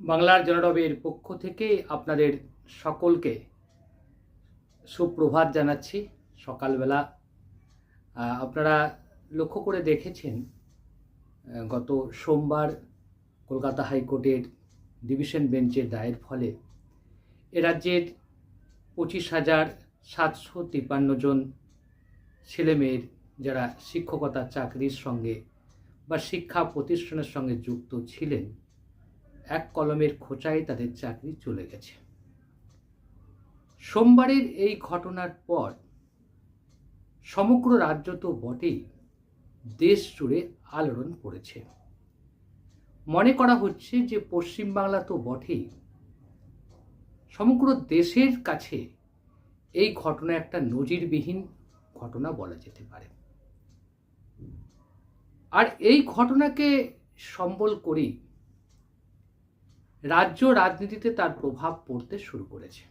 বাংলার জনরবের পক্ষ থেকে আপনাদের সকলকে সুপ্রভাত জানাচ্ছি। সকালবেলা আপনারা লক্ষ্য করে দেখেছেন গত সোমবার কলকাতা হাইকোর্টের ডিভিশন বেঞ্চের দায়ের ফলে রাজ্যের পঁচিশ হাজার সাতশো তিপ্পান্ন জন ছেলেমেয়ের যারা শিক্ষকতা চাকরির সঙ্গে বা শিক্ষা প্রতিষ্ঠানের সঙ্গে যুক্ত ছিলেন এক কলমের খোঁচায় তাদের চাকরি চলে গেছে। সোমবারের এই ঘটনার পর সমগ্র রাজ্য তো বটেই দেশ জুড়ে আলোড়ন পড়েছে। মনে করা হচ্ছে যে পশ্চিমবাংলা তো বটেই। সমগ্র দেশের কাছে এই ঘটনা একটা নজিরবিহীন ঘটনা বলা যেতে পারে। আর এই ঘটনাকে সম্বল করেই রাজ্য রাজনীতিতে তার প্রভাব পড়তে শুরু করেছে।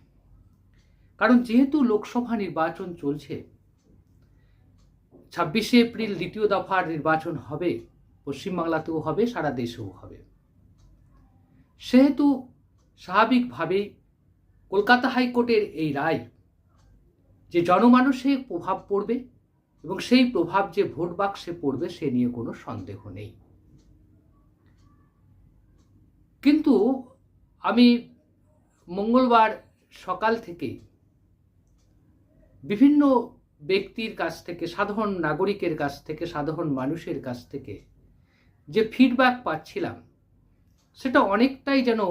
কারণ যেহেতু লোকসভা নির্বাচন চলছে, ছাব্বিশে এপ্রিল দ্বিতীয় দফার নির্বাচন হবে, পশ্চিমবাংলাতেও হবে, সারা দেশেও হবে। সেহেতু স্বাভাবিকভাবেই কলকাতা হাইকোর্টের এই রায় যে জনমানসে প্রভাব পড়বে এবং সেই প্রভাব যে ভোট বাক্সে পড়বে সে নিয়ে কোনো সন্দেহ নেই। কিন্তু আমি মঙ্গলবার সকাল থেকে বিভিন্ন ব্যক্তির কাছ থেকে, সাধারণ নাগরিকের কাছ থেকে, সাধারণ মানুষের কাছ থেকে যে ফিডব্যাক পাচ্ছিলাম, সেটা অনেকটাই যেন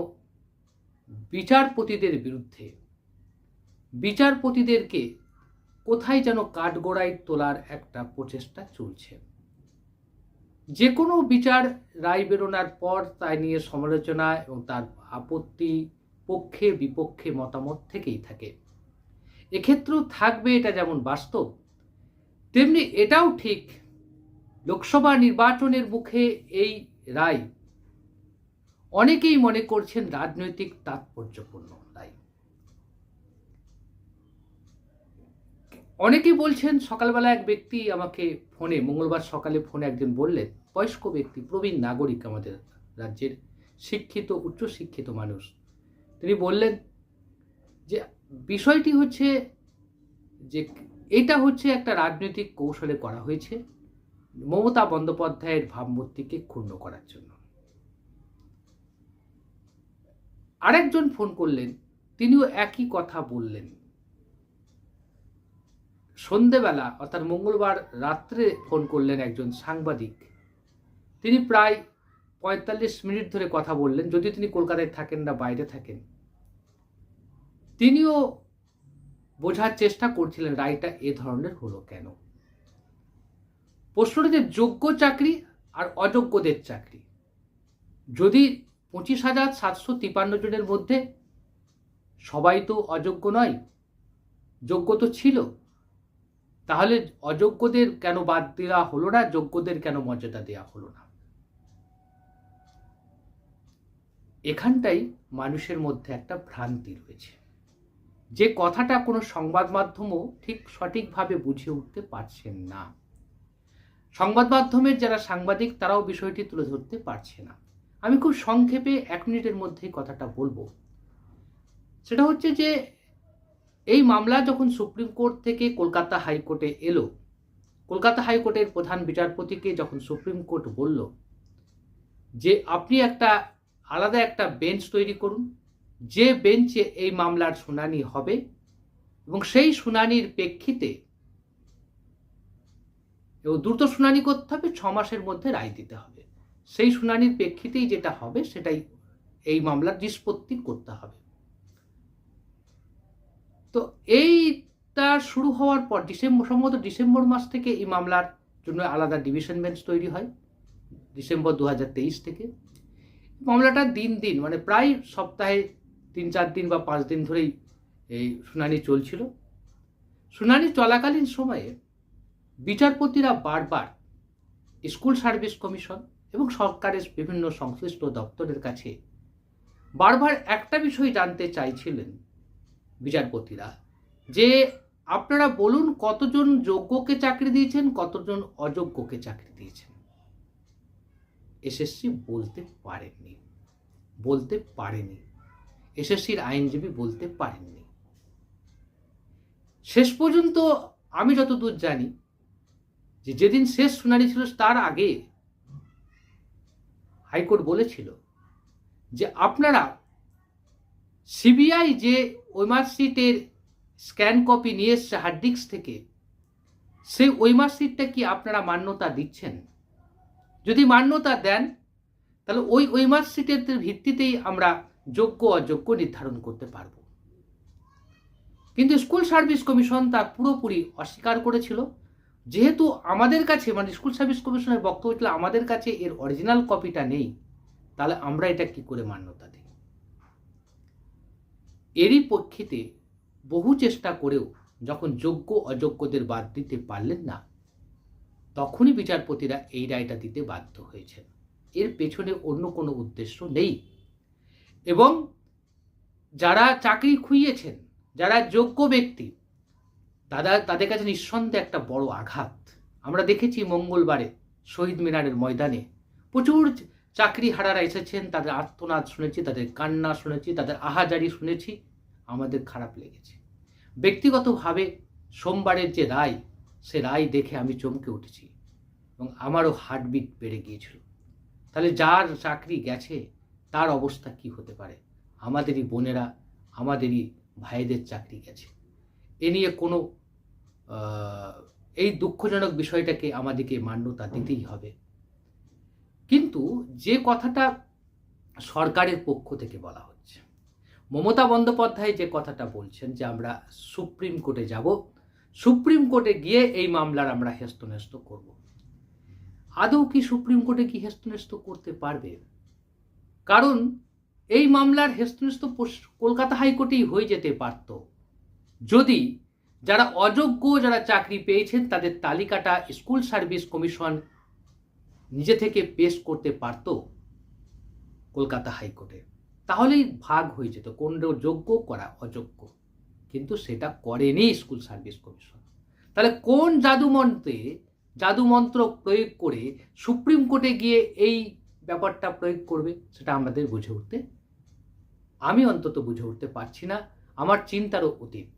বিচারপতিদের বিরুদ্ধে, বিচারপতিদেরকে কোথায় যেন কাঠগোড়ায় তোলার একটা প্রচেষ্টা চলছে। যে কোনো বিচার রায় বেরোনার পর তাই নিয়ে সমালোচনা এবং তার আপত্তি পক্ষে বিপক্ষে মতামত থেকেই থাকে। এক্ষেত্রেও থাকবে এটা যেমন বাস্তব, তেমনি এটাও ঠিক, লোকসভা নির্বাচনের মুখে এই রায় অনেকেই মনে করছেন রাজনৈতিক তাৎপর্যপূর্ণ রায় অনেকেই বলছেন, সকালবেলা এক ব্যক্তি আমাকে ফোনে, মঙ্গলবার সকালে ফোনে একজন বললেন, বয়স্ক ব্যক্তি, প্রবীণ নাগরিক আমাদের রাজ্যের শিক্ষিত, উচ্চশিক্ষিত মানুষ। তিনি বললেন যে, বিষয়টি হচ্ছে যে, এটা হচ্ছে একটা রাজনৈতিক কৌশলে করা হয়েছে মমতা বন্দ্যোপাধ্যায়ের ভাবমূর্তিকে ক্ষুণ্ণ করার জন্য। আরেকজন ফোন করলেন, তিনিও একই কথা বললেন। সন্ধেবেলা, অর্থাৎ মঙ্গলবার রাত্রে ফোন করলেন একজন সাংবাদিক। তিনি প্রায় পঁয়তাল্লিশ মিনিট ধরে কথা বললেন যদি তিনি কলকাতায় থাকেন না, বাইরে থাকেন। তিনিও বোঝার চেষ্টা করছিলেন, রায়টা এ ধরনের হলো কেন? প্রশ্নটা যে যোগ্য চাকরি আর অযোগ্যদের চাকরি। যদি পঁচিশ হাজার সাতশো তিপান্ন জনের মধ্যে সবাই তো অযোগ্য নয়, যোগ্য তো ছিল। তাহলে অযোগ্যদের কেন বাদ দেওয়া হলো না, যোগ্যদের কেন মর্যাদা দেওয়া হলো না? এখানটাই মানুষের মধ্যে একটা ভ্রান্তি রয়েছে। যে কথাটা কোনো সংবাদ মাধ্যমও ঠিক সঠিকভাবে বুঝে উঠতে পারছেন না। সংবাদ মাধ্যমের যারা সাংবাদিক, তারাও বিষয়টি তুলে ধরতে পারছে না। আমি খুব সংক্ষেপে এক মিনিটের মধ্যেই কথাটা বলব। সেটা হচ্ছে যে এই মামলা যখন সুপ্রিম কোর্ট থেকে কলকাতা হাইকোর্টে এলো, কলকাতা হাইকোর্টের প্রধান বিচারপতিকে যখন সুপ্রিম কোর্ট বলল যে, আপনি একটা আলাদা একটা বেঞ্চ তৈরি করুন, যে বেঞ্চে এই মামলার শুনানি হবে এবং সেই শুনানির প্রেক্ষিতে এবং দ্রুত শুনানি করতে হবে, ছ মাসের মধ্যে রায় দিতে হবে। সেই শুনানির প্রেক্ষিতেই যেটা হবে, সেটাই এই মামলার নিষ্পত্তি করতে হবে। তো এইটা শুরু হওয়ার পর ডিসেম্বর, সম্ভবত ডিসেম্বর মাস থেকে এই মামলার জন্য আলাদা ডিভিশন বেঞ্চ তৈরি হয়, ডিসেম্বর দু হাজার তেইশ থেকে। মামলাটা দিন দিন মানে প্রায় সপ্তাহে তিন চার দিন বা পাঁচ দিন ধরেই এই শুনানি চলছিল। শুনানি চলাকালীন সময়ে বিচারপতিরা বারবার স্কুল সার্ভিস কমিশন এবং সরকারের বিভিন্ন সংশ্লিষ্ট দপ্তরের কাছে বারবার একটা বিষয় জানতে চাইছিলেন বিচারপতিরা, যে আপনারা বলুন কতজন যোগ্যকে চাকরি দিয়েছেন, কতজন অযোগ্যকে চাকরি দিয়েছেন। এসএসসি বলতে পারেননি, বলতে পারেনি। এসএসসির আইনজীবী বলতে পারেননি। শেষ পর্যন্ত আমি যতদূর জানি, যে যেদিন শেষ শুনানি ছিল তার আগে হাইকোর্ট বলেছিল যে আপনারা সিবিআই যে ওই মার্কশিটের স্ক্যান কপি নিয়ে এসছে হার্ড ডিস্ক থেকে। সেই ওই মার্কশিটটা কি আপনারা মান্যতা দিচ্ছেন? যদি মান্যতা দেন, তাহলে ওই ওই মার্কশিটের ভিত্তিতেই আমরা যোগ্য অযোগ্য নির্ধারণ করতে পারব। কিন্তু স্কুল সার্ভিস কমিশন তা পুরোপুরি অস্বীকার করেছিল। যেহেতু আমাদের কাছে মানে স্কুল সার্ভিস কমিশনের বক্তব্য ছিল, আমাদের কাছে এর অরিজিনাল কপিটা নেই, তাহলে আমরা এটা কি করে মান্যতা দিই? এরই প্রেক্ষিতে বহু চেষ্টা করেও যখন যোগ্য অযোগ্যদের বাদ দিতে পারলেন না, তখনই বিচারপতিরা এই রায়টা দিতে বাধ্য হয়েছেন। এর পেছনে অন্য কোনো উদ্দেশ্য নেই। এবং যারা চাকরি খুইয়েছেন, যারা যোগ্য ব্যক্তি তারা তাদের কাছে নিঃসন্দেহে একটা বড় আঘাত। আমরা দেখেছি মঙ্গলবারে শহীদ মিনারের ময়দানে প্রচুর চাকরি হারারা এসেছেন, তাদের আর্তনাদ শুনেছি, তাদের কান্না শুনেছি, তাদের আহাজারি শুনেছি, আমাদের খারাপ লেগেছে। ব্যক্তিগতভাবে সোমবারের যে রায়, সে রায় দেখে আমি চমকে উঠেছি এবং আমারও হার্টবিট বেড়ে গিয়েছিল। তাহলে যার চাকরি গেছে, তার অবস্থা কি হতে পারে? আমাদেরই বোনেরা, আমাদেরই ভাইদের চাকরি গেছে। এ নিয়ে কোনো এই দুঃখজনক বিষয়টাকে আমাদেরকে মান্যতা দিতেই হবে। কিন্তু যে কথাটা সরকারের পক্ষ থেকে বলা হচ্ছে, মমতা বন্দ্যোপাধ্যায় যে কথাটা বলছেন যে আমরা সুপ্রিম কোর্টে যাব, সুপ্রিম কোর্টে গিয়ে এই মামলার আমরা হেস্তনেস্ত করব। আদৌ কি সুপ্রিম কোর্টে কি হেস্তনেস্ত করতে পারবে? কারণ এই মামলার হেস্তনেস্ত কলকাতা হাইকোর্টেই হয়ে যেতে পারত। যদি যারা অযোগ্য, যারা চাকরি পেয়েছেন, তাদের তালিকাটা স্কুল সার্ভিস কমিশন নিজে থেকে পেশ করতে পারত কলকাতা হাইকোর্টে, তাহলেই ভাগ হয়ে যেত। কোন যোগ্য, করা অযোগ্য। কিন্তু সেটা করেনি স্কুল সার্ভিস কমিশন। তাহলে কোন জাদুমন্ত্রে জাদুমন্ত্র প্রয়োগ করে সুপ্রিম কোর্টে গিয়ে এই ব্যাপারটা প্রয়োগ করবে, সেটা আমাদের বুঝে উঠতে, আমি অন্তত বুঝে উঠতে পারছি না। আমার চিন্তারও অতীত।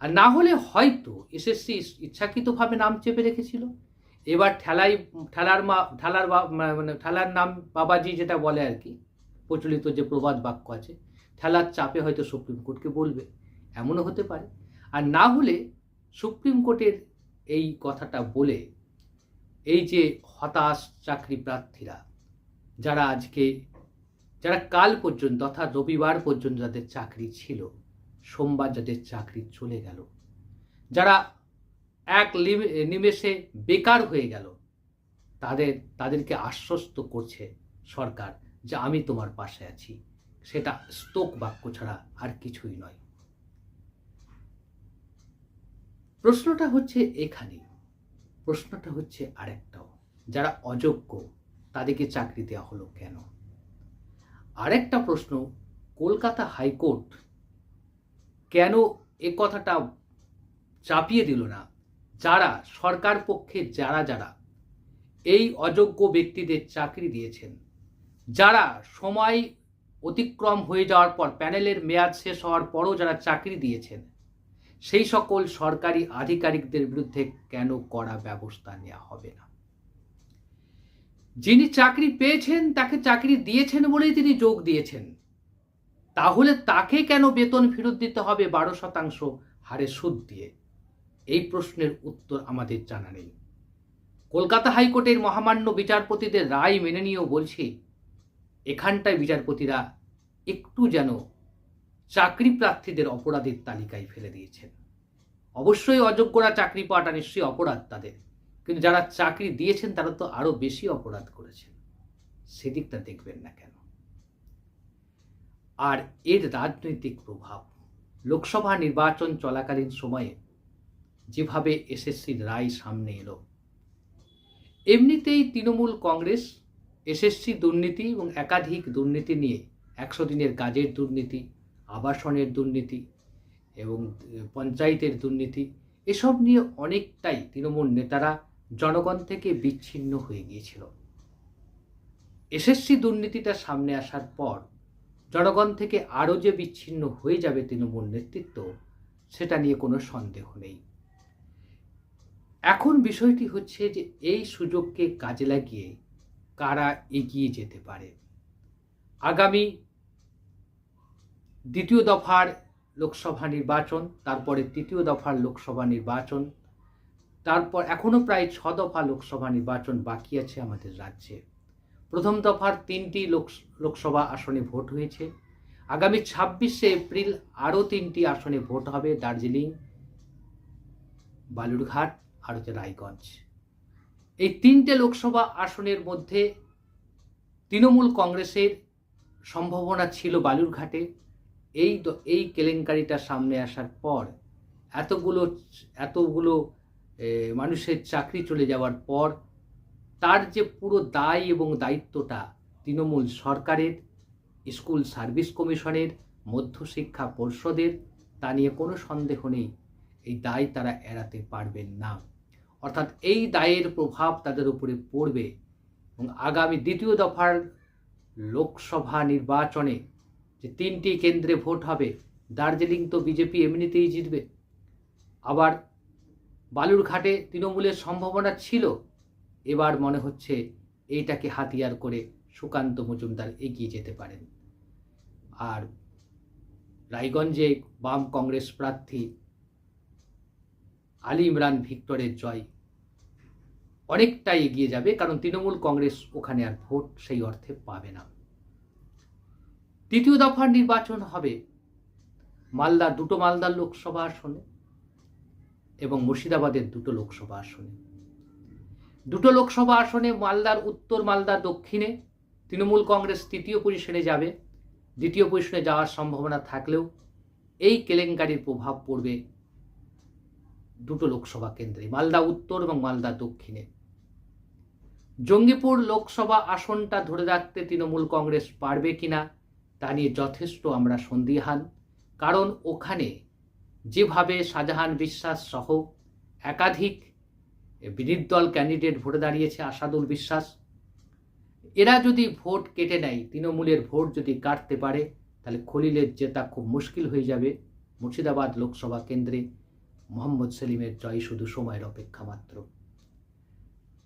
আর না হলে হয়তো এসএসসি ইচ্ছাকৃতভাবে নাম চেপে রেখেছিল। এবার ঠেলাই, ঠেলার মা, ঠেলার মানে ঠেলার নাম বাবাজি যেটা বলে আর কি, প্রচলিত যে প্রবাদ বাক্য আছে, ঠেলার চাপে হয়তো সুপ্রিম কোর্টকে বলবে, এমনও হতে পারে। আর না হলে সুপ্রিম কোর্টের এই কথাটা বলে, এই যে হতাশ চাকরি প্রার্থীরা, যারা আজকে, যারা কাল পর্যন্ত অর্থাৎ রবিবার পর্যন্ত যাদের চাকরি ছিল, সোমবার যাদের চাকরি চলে গেল, যারা এক নিমেষে বেকার হয়ে গেল। তাদের, তাদেরকে আশ্বস্ত করছে সরকার যে আমি তোমার পাশে আছি। সেটা স্তোক বাক্য ছাড়া আর কিছুই নয়। প্রশ্নটা হচ্ছে এখানে। প্রশ্নটা হচ্ছে আরেকটাও। যারা অযোগ্য, তাদেরকে চাকরি দেওয়া হলো কেন? আরেকটা প্রশ্ন, কলকাতা হাইকোর্ট কেন এ কথাটা চাপিয়ে দিল না? যারা সরকার পক্ষে যারা যারা এই অযোগ্য ব্যক্তিদের চাকরি দিয়েছেন, যারা সময় অতিক্রম হয়ে যাওয়ার পর প্যানেলের মেয়াদ শেষ হওয়ার পরও যারা চাকরি দিয়েছেন, সেই সকল সরকারি আধিকারিকদের বিরুদ্ধে কেন করা ব্যবস্থা নেওয়া হবে না? যিনি চাকরি পেয়েছেন, তাকে চাকরি দিয়েছেন বলেই তিনি যোগ দিয়েছেন। তাহলে তাকে কেন বেতন ফেরত দিতে হবে? বারো শতাংশ হারে সুদ দিয়ে। এই প্রশ্নের উত্তর আমাদের জানা নেই। কলকাতা হাইকোর্টের মহামান্য বিচারপতিদের রায় মেনে নিয়েও বলছি, এখানটায় বিচারপতিরা একটু যেন চাকরি প্রার্থীদের অপরাধের তালিকায় ফেলে দিয়েছেন। অবশ্যই অযোগ্যরা চাকরি পাওয়াটা নিশ্চয়ই অপরাধ তাদের, কিন্তু যারা চাকরি দিয়েছেন তারা তো আরও বেশি অপরাধ করেছেন। সেদিকটা দেখবেন না কেন? আর এর রাজনৈতিক প্রভাব, লোকসভা নির্বাচন চলাকালীন সময়ে যেভাবে এসএসসির রায় সামনে এলো। এমনিতেই তৃণমূল কংগ্রেস, এসএসসি দুর্নীতি এবং একাধিক দুর্নীতি নিয়ে একশো দিনের কাজের দুর্নীতি, আবাসনের দুর্নীতি এবং পঞ্চায়েতের দুর্নীতি, এসব নিয়ে অনেকটাই তৃণমূল নেতারা জনগণ থেকে বিচ্ছিন্ন হয়ে গিয়েছিল। এসএসসি দুর্নীতিটা সামনে আসার পর জনগণ থেকে আরও যে বিচ্ছিন্ন হয়ে যাবে তৃণমূল নেতৃত্ব, সেটা নিয়ে কোনো সন্দেহ নেই। এখন বিষয়টি হচ্ছে যে এই সুযোগকে কাজে লাগিয়ে কারা এগিয়ে যেতে পারে। আগামী দ্বিতীয় দফার লোকসভা নির্বাচন, তারপরে তৃতীয় দফার লোকসভা নির্বাচন, তারপর এখনও প্রায় ছ দফা লোকসভা নির্বাচন বাকি আছে আমাদের রাজ্যে। প্রথম দফার তিনটি লোক, লোকসভা আসনে ভোট হয়েছে। আগামী ছাব্বিশে এপ্রিল আরও তিনটি আসনে ভোট হবে দার্জিলিং, বালুরঘাট আর হচ্ছে রায়গঞ্জ। এই তিনটে লোকসভা আসনের মধ্যে তৃণমূল কংগ্রেসের সম্ভাবনা ছিল বালুরঘাটে। এই এই কেলেঙ্কারিটা সামনে আসার পর এতগুলো এতগুলো মানুষের চাকরি চলে যাওয়ার পর তার যে পুরো দায় এবং দায়িত্বটা তৃণমূল সরকারের, স্কুল সার্ভিস কমিশনের মধ্যশিক্ষা পর্ষদের, তা নিয়ে কোনো সন্দেহ নেই। এই দায় তারা এড়াতে পারবেন না। অর্থাৎ এই দায়ের প্রভাব তাদের উপরে পড়বে এবং আগামী দ্বিতীয় দফার লোকসভা নির্বাচনে যে তিনটি কেন্দ্রে ভোট হবে, দার্জিলিং তো বিজেপি এমনিতেই জিতবে। আবার বালুরঘাটে তৃণমূলের সম্ভাবনা ছিল, এবার মনে হচ্ছে এইটাকে হাতিয়ার করে সুকান্ত মজুমদার এগিয়ে যেতে পারেন। আর রায়গঞ্জে বাম কংগ্রেস প্রার্থী আলী ইমরান ভিক্টরের জয় অনেকটাই এগিয়ে যাবে, কারণ তৃণমূল কংগ্রেস ওখানে আর ভোট সেই অর্থে পাবে না। তৃতীয় দফার নির্বাচন হবে মালদার দুটো মালদার লোকসভা আসনে এবং মুর্শিদাবাদের দুটো লোকসভা আসনে। দুটো লোকসভা আসনে মালদার উত্তর মালদা দক্ষিণে তৃণমূল কংগ্রেস তৃতীয় পজিশনে যাবে। দ্বিতীয় পজিশনে যাওয়ার সম্ভাবনা থাকলেও এই কেলেঙ্কারির প্রভাব পড়বে দুটো লোকসভা কেন্দ্রে, মালদা উত্তর এবং মালদা দক্ষিণে। জঙ্গিপুর লোকসভা আসনটা ধরে রাখতে তৃণমূল কংগ্রেস পারবে কিনা, তা নিয়ে যথেষ্ট আমরা সন্দিহান। কারণ ওখানে যেভাবে শাহজাহান বিশ্বাস সহ একাধিক বিরোধী দল ক্যান্ডিডেট ভোটে দাঁড়িয়েছে আসাদুল বিশ্বাস, এরা যদি ভোট কেটে নেয়, তৃণমূলের ভোট যদি কাটতে পারে, তাহলে খলিলের জেতা খুব মুশকিল হয়ে যাবে। মুর্শিদাবাদ লোকসভা কেন্দ্রে মোহাম্মদ সেলিমের জয় শুধু সময়ের অপেক্ষা মাত্র।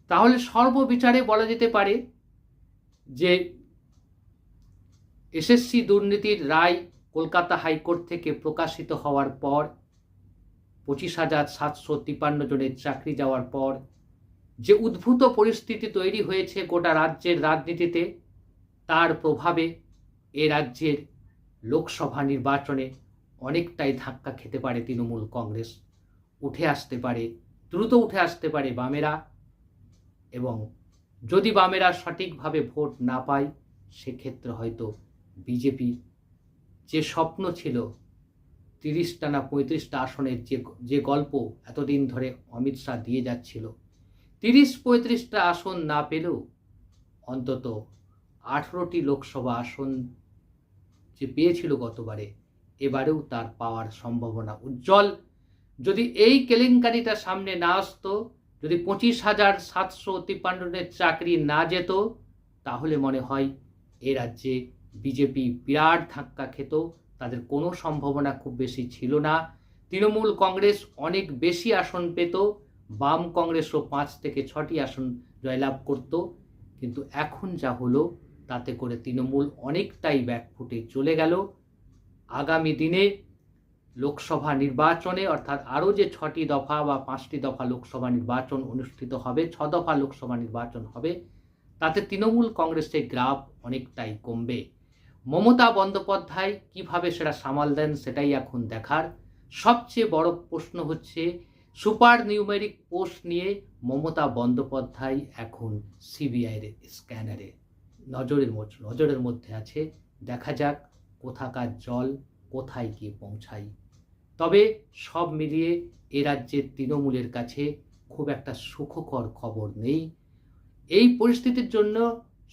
তাহলে সর্ববিচারে বলা যেতে পারে যে এসএসসি দুর্নীতির রায় কলকাতা হাইকোর্ট থেকে প্রকাশিত হওয়ার পর পঁচিশ হাজার সাতশো তিপ্পান্ন জনের চাকরি যাওয়ার পর যে উদ্ভূত পরিস্থিতি তৈরি হয়েছে গোটা রাজ্যের রাজনীতিতে, তার প্রভাবে এ রাজ্যের লোকসভা নির্বাচনে অনেকটাই ধাক্কা খেতে পারে তৃণমূল কংগ্রেস। উঠে আসতে পারে, দ্রুত উঠে আসতে পারে বামেরা। এবং যদি বামেরা সঠিকভাবে ভোট না পায়, সেক্ষেত্রে হয়তো বিজেপি যে স্বপ্ন ছিল তিরিশটা না পঁয়ত্রিশটা আসনের যে যে গল্প এতদিন ধরে অমিত শাহ দিয়ে যাচ্ছিল, তিরিশ পঁয়ত্রিশটা আসন না পেলেও অন্তত আঠেরোটি লোকসভা আসন যে পেয়েছিল গতবারে, এবারেও তার পাওয়ার সম্ভাবনা উজ্জ্বল। যদি এই কেলেঙ্কারিটা সামনে না আসতো যদি পঁচিশ হাজার সাতশো তিপ্পান্নের চাকরি না যেত, তাহলে মনে হয় এ রাজ্যে বিজেপি বিরাট ধাক্কা খেত। তাদের কোনো সম্ভাবনা খুব বেশি ছিল না। তৃণমূল কংগ্রেস অনেক বেশি আসন পেত। বাম কংগ্রেসও পাঁচ থেকে ছটি আসন জয়লাভ করত। কিন্তু এখন যা হলো, তাতে করে তৃণমূল অনেকটাই ব্যাকফুটে চলে গেল। আগামী দিনে লোকসভা নির্বাচনে, অর্থাৎ আরও যে ছটি দফা বা পাঁচটি দফা লোকসভা নির্বাচন অনুষ্ঠিত হবে, ছ দফা লোকসভা নির্বাচন হবে, তাতে তৃণমূল কংগ্রেসের গ্রাফ অনেকটাই কমবে। মমতা বন্দ্যোপাধ্যায় কীভাবে সেটা সামাল দেন সেটাই এখন দেখার। সবচেয়ে বড় প্রশ্ন হচ্ছে, সুপার নিউমেরিক পোস্ট নিয়ে মমতা বন্দ্যোপাধ্যায় এখন সিবিআইয়ের স্ক্যানারে। নজরের নজরের মধ্যে আছে। দেখা যাক কোথাকার জল কোথায় গিয়ে পৌঁছায় তবে সব মিলিয়ে এ রাজ্যের তৃণমূলের কাছে খুব একটা সুখকর খবর নেই। এই পরিস্থিতির জন্য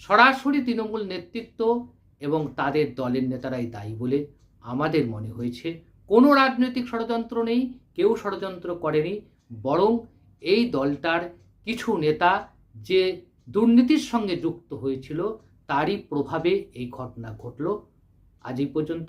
সরাসরি তৃণমূল নেতৃত্ব এবং তাদের দলের নেতারাই দায়ী বলে আমাদের মনে হয়েছে। কোনো রাজনৈতিক ষড়যন্ত্র নেই, কেউ ষড়যন্ত্র করেনি, বরং এই দলটার কিছু নেতা যে দুর্নীতির সঙ্গে যুক্ত হয়েছিল, তারই প্রভাবে এই ঘটনা ঘটল। আজ এই পর্যন্ত।